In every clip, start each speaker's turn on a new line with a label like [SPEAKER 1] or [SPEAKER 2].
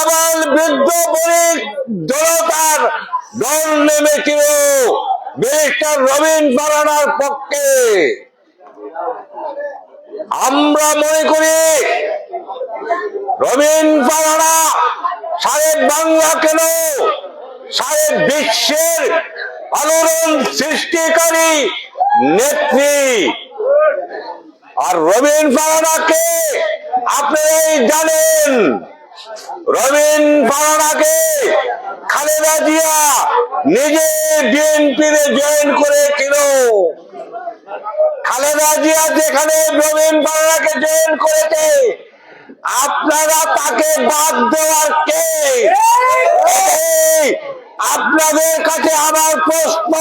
[SPEAKER 1] আবার বৃদ্ধ বণিক জনতার দল নেমেছিল। ব্যারিস্টার রবীন পারানার পক্ষে। আমরা মনে করি রবীন পারানা সাহেব বাংলা কেন? সাহেব বিশ্বের আলোড়ন সৃষ্টিকারী নেত্রী। আর রবীন পারানাকে আপনারাই জানেন। রবীন পারানাকে খালেদা জিয়া নিজে বিএনপিতে জয়েন করেছিল খালেদা জিয়া যেখানে রবীন পারানাকে জয়েন করেছে, আপনারা তাকে বাদ দেওয়ার কে? আপনাদের কাছে আমার প্রশ্ন।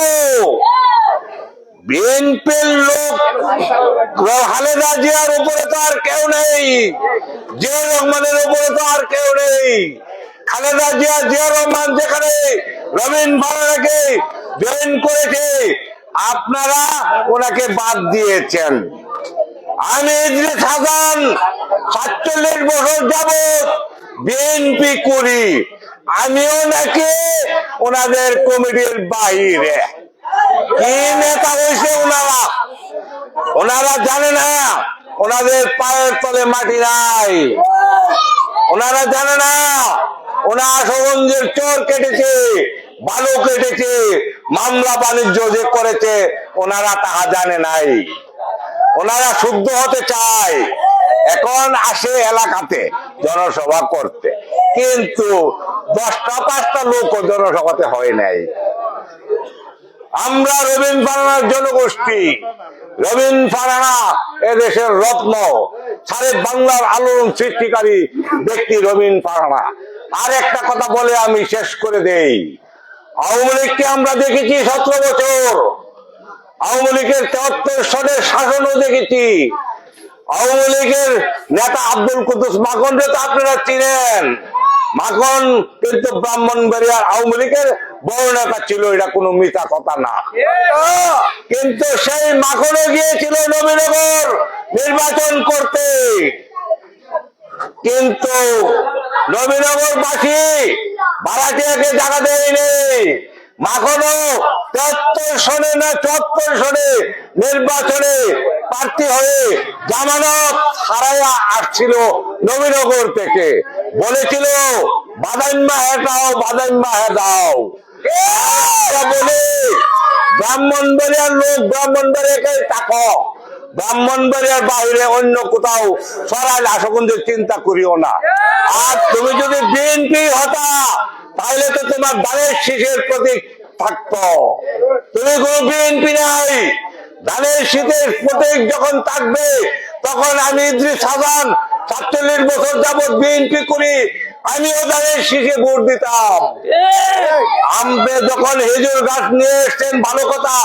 [SPEAKER 1] বিএনপির লোক খালেদা জিয়ার উপরে তো আর কেউ নেই। জিয়া রহমানের উপরে তো আর কেউ নেই। খালেদা জিয়া জিয়া রহমান যেখানে রবীন ভাড়াকে জয়েন করেছে, আপনারা ওনাকে বাদ দিয়েছেন। আমি ইদ্রিস সাতচল্লিশ বছর যাবৎ বিএনপি করি। আমিও নাকি ওনাদের কমিটির বাহিরে কি নেতা হয়েছে ওনারা ওনারা জানে না ওনাদের পায়ের তলে মাটি নাই। ওনারা জানে না আশুগঞ্জের চোর কেটেছে কেটেছে, মামলা বাণিজ্য যে করেছে ওনারা তাহা জানে নাই। ওনারা শুদ্ধ হতে চায়, এখন আসে এলাকাতে জনসভা করতে। কিন্তু দশটা পাঁচটা লোক জনসভাতে হয় নাই। আমরা রবীন ফারানার জনগোষ্ঠী। রবীন ফারানা এদেশের রত্ন। সারে বাংলার আলোড়ন সৃষ্টিকারী ব্যক্তি রবীন ফারানা আর একটা কথা বলে আমি শেষ করে দেই। আওয়ামী লীগকে আমরা দেখেছি সতেরো বছর। আওয়ামী লীগের তেহত্তর সনের শাসনও দেখেছি। আওয়ামী লীগের নেতা আব্দুল কুদ্দুস মাখনকে তো আপনারা চিনেন। মাখন কিন্তু ব্রাহ্মণবাড়িয়ার আওয়ামী লীগের নেতা ছিল, এটা কোনো মিথ্যা কথা না। কিন্তু সেই মাখনে গিয়েছিল নবীনগর নির্বাচন করতে। কিন্তু নবীনগর নবীনগরবাসী ভাড়াটিয়াকে জায়গা দেয়নি। মাখনো তেহত্তর সনে না চুয়াত্তর সনে নির্বাচনে প্রার্থী হয়ে জামানত হারাইয়া আসছিল নবীনগর থেকে। বলেছিল বাদাইম্মা হেটাও বাদাইম্মা হেটাও বলে ব্রাহ্মণবাড়িয়ার লোক ব্রাহ্মণবাড়িয়াকে তাকো ব্রাহ্মণবাড়িয়ার বাইরে অন্য কোথাও চিন্তা করিও না। আর তুমি যদি বিএনপি হতা, তাহলে তো তোমার প্রতীক থাকতো। তুমি কোনো বিএনপি নাই। ধানের শীতের প্রতীক যখন থাকবে, তখন আমি ইদ্রিস সাতচল্লিশ বছর যাবৎ বিএনপি করি। আমিও ধানের শীষে ভোট দিতাম। আমবে যখন হেজুর গাছ নিয়ে এসছেন, ভালো কথা,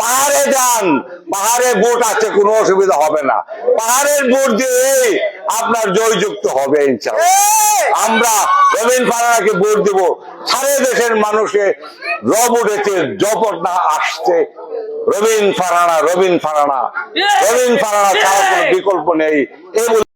[SPEAKER 1] পাহাড়ে যান। পাহাড়ে ভোট আছে, কোনো অসুবিধা হবে না। পাহাড়ের ভোট দিয়ে আপনার জয়যুক্ত হবে, ইনশাআল্লাহ। আমরা রবীন ফারানাকে ভোট দেব। সারা দেশের মানুষে রব উঠেছে জপট না আসছে। রবীন ফারানা রবীন ফারানা। রবীন ফারানা বিকল্প নেই। এই